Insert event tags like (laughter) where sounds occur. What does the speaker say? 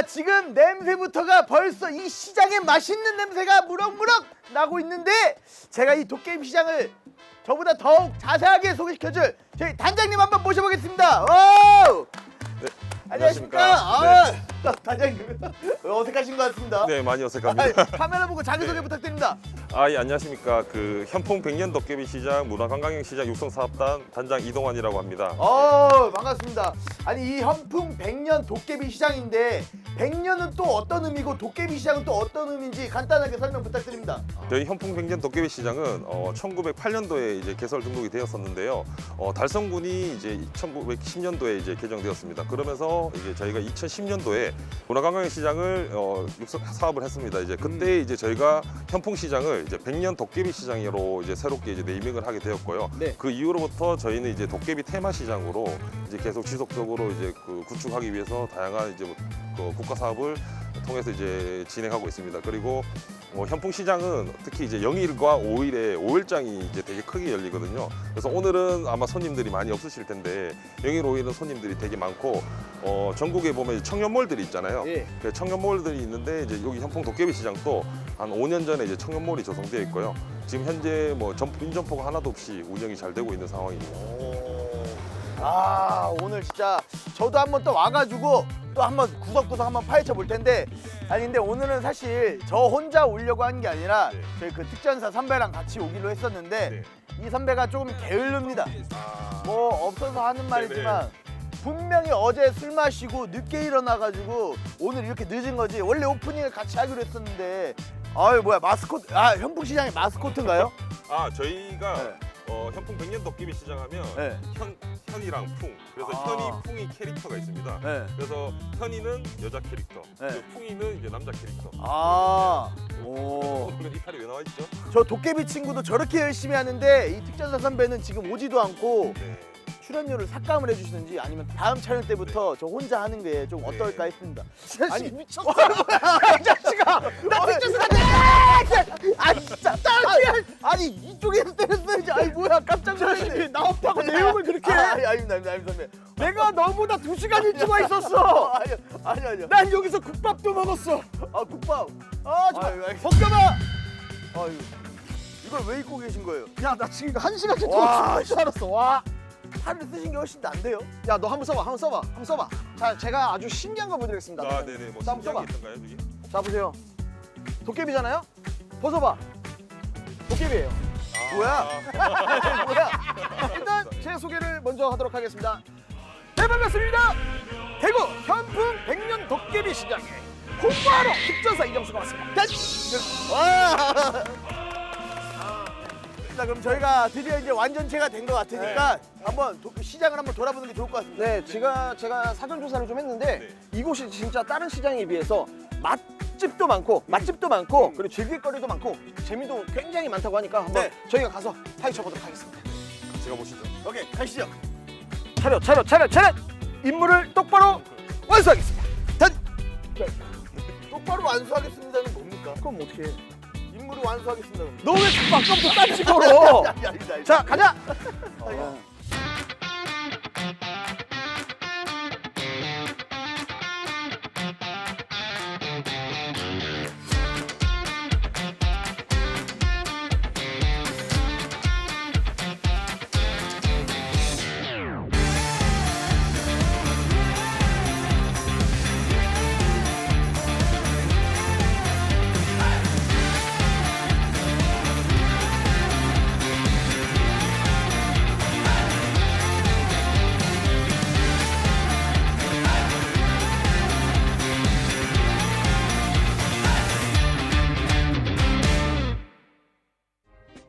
아 지금 냄새부터가 벌써 이 시장의 맛있는 냄새가 무럭무럭 나고 있는데 제가 이 도깨비 시장을 저보다 더욱 자세하게 소개시켜줄 저희 단장님 한번 모셔보겠습니다. 오! 네, 안녕하십니까? 아, 단장님 어색하신 것 같습니다. 네, 많이 아, 어색합니다. 카메라 보고 자기소개 부탁드립니다. 아, 예, 안녕하십니까. 그 현풍 백년 도깨비 시장 문화관광형 시장 육성사업단 단장 이동환이라고 합니다. 어 반갑습니다. 아니 이 현풍 백년 도깨비 시장인데 백년은 또 어떤 의미고 도깨비 시장은 또 어떤 의미인지 간단하게 설명 부탁드립니다. 저희 현풍 백년 도깨비 시장은 어, 1908년도에 이제 개설 등록이 되었었는데요. 어, 달성군이 이제 1910년도에 이제 개정되었습니다. 그러면서 이제 저희가 2010년도에 문화관광형 시장을 어, 육성 사업을 했습니다. 이제 그때 이제 저희가 현풍 시장을 이제 백년 도깨비 시장으로 이제 새롭게 이제 네이밍을 하게 되었고요. 네. 그 이후로부터 저희는 이제 도깨비 테마 시장으로 이제 계속 지속적으로 이제 그 구축하기 위해서 다양한 이제 그 국가 사업을 통해서 이제 진행하고 있습니다. 그리고 뭐 현풍 시장은 특히 이제 0일과 5일에 5일장이 이제 되게 크게 열리거든요. 그래서 오늘은 아마 손님들이 많이 없으실 텐데 0일, 5일은 손님들이 되게 많고 어, 전국에 보면 청년몰들이 있잖아요. 예. 그 청년몰들이 있는데 이제 여기 현풍 도깨비 시장도 한 5년 전에 이제 청년몰이 조성되어 있고요. 지금 현재 뭐 점포 인점포가 하나도 없이 운영이 잘 되고 있는 상황입니다. 아 오늘 진짜 저도 한번 또 와가지고 또 한번 구석구석 한번 파헤쳐 볼 텐데 아니 근데 오늘은 사실 저 혼자 오려고 한 게 아니라 네. 저희 그 특전사 선배랑 같이 오기로 했었는데 이 선배가 조금 게을릅니다. 아, 뭐 없어서 하는 말이지만 분명히 어제 술 마시고 늦게 일어나가지고 오늘 이렇게 늦은 거지 원래 오프닝을 같이 하기로 했었는데 아유 뭐야 마스코트 아 현풍시장의 마스코트인가요? 아 저희가 네. 어, 현풍 백년 도깨비 시장하면 네. 현 현이랑 풍 그래서 아. 현이 풍이 캐릭터가 있습니다. 네. 그래서 현이는 여자 캐릭터, 네. 그리고 풍이는 이제 남자 캐릭터. 아, 오. 오늘 (laughs) 이 칼이 왜 나와 있죠? 저 도깨비 친구도 저렇게 열심히 하는데 이 특전사 선배는 지금 오지도 않고 네. 출연료를 삭감을 해주시는지 아니면 다음 촬영 때부터 저 혼자 하는 게 좀 어떨까 했습니다. 아니 미쳤어. 이 자식아. 나 특전사 돼. 아니 진짜. 아 니 이쪽에서 때렸어야지. 아니 뭐야 깜짝 놀랐네. 나 없다고 내용을 그렇게. 아, 아니 아닙니다 아닙니다 아닙니다. 내가 너보다 두 시간 일찍 와 있었어. (laughs) 아니 아니 아니요. 난 여기서 국밥도 먹었어. 아 국밥. 아 정말. 벗겨봐. 아유 이걸 왜 입고 계신 거예요? 야, 나 지금 한 시간째 와, 동안 줄 알았어. 와. 팔을 쓰신 게 훨씬 난데요. 야, 너 한번 써봐. 한번 써봐. 한번 써봐. 자, 제가 아주 신기한 거 보여드리겠습니다. 아 네네 뭐 한번 신기한 써봐. 게 있던가요 저기? 자, 보세요. 도깨비잖아요. 벗어봐. 도깨비예요. 뭐야? (laughs) 뭐야? 일단 제 소개를 먼저 하도록 하겠습니다. 네, 반갑습니다. 대구 현풍 백년 도깨비 시장에 홍보하러 특전사 이정수가 왔습니다. 와. 자 그럼 저희가 드디어 이제 완전체가 된 것 같으니까 한번 도- 시장을 한번 돌아보는 게 좋을 것 같습니다. 네, 제가 제가 사전 조사를 좀 했는데 이곳이 진짜 다른 시장에 비해서 맛집도 많고 맛집도 많고 그리고 즐길거리도 많고 재미도 굉장히 많다고 하니까 한번 네. 저희가 가서 파헤쳐 보도록 하겠습니다. 제가 보시죠. 오케이 가시죠. 차렷, 차렷, 차렷, 차렷. 임무를 똑바로 완수하겠습니다. 똑바로 완수하겠습니다는 뭡니까? 그럼 어떻게? 해? 임무를 완수하겠습니다. 너왜 자꾸 아까부터 아니, 아니. (laughs) 자, 가자. 어,